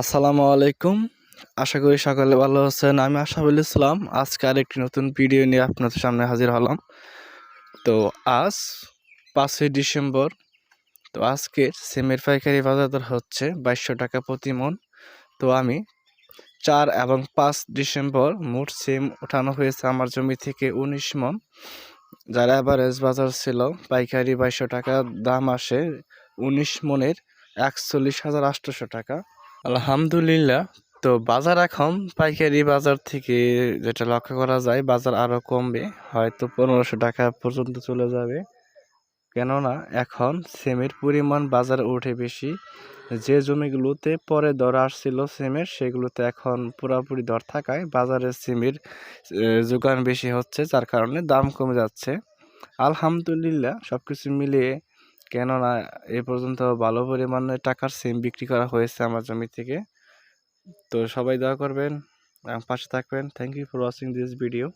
আসসালামু আলাইকুম। আশা করি সকলে ভালো আছেন। আমি আশাবুল ইসলাম। আজকে আরেকটি নতুন ভিডিও নিয়ে আপনাদের সামনে হাজির হলাম। তো আজ পাঁচই ডিসেম্বর। তো আজকে সিমের পাইকারি বাজার দর হচ্ছে বাইশশো টাকা প্রতি মন। তো আমি চার এবং পাঁচ ডিসেম্বর মোট সিম ওঠানো হয়েছে আমার জমি থেকে উনিশ মন। যার অ্যাভারেজ বাজার ছিল পাইকারি বাইশশো টাকা, দাম আসে উনিশ মনের একচল্লিশ হাজার আটশোশো টাকা। আলহামদুলিল্লাহ। তো বাজার এখন পাইকারি বাজার থেকে যেটা লক্ষ্য করা যায়, বাজার আরও কমবে, হয়তো পনেরোশো টাকা পর্যন্ত চলে যাবে। কেননা এখন সেমের পরিমাণ বাজারে ওঠে বেশি। যে জমিগুলোতে পরে দর আসছিল সিমের, সেগুলোতে এখন পুরোপুরি দর থাকায় বাজারে সিমের যোগান বেশি হচ্ছে, যার কারণে দাম কমে যাচ্ছে। আলহামদুলিল্লাহ সব কিছু মিলিয়ে কেননা এ পর্যন্ত ভালো পরিমাণে টাকার সিম বিক্রি করা হয়েছে আমার জমি থেকে। তো সবাই দয়া করবেন পাশে থাকবেন। Thank you for watching this video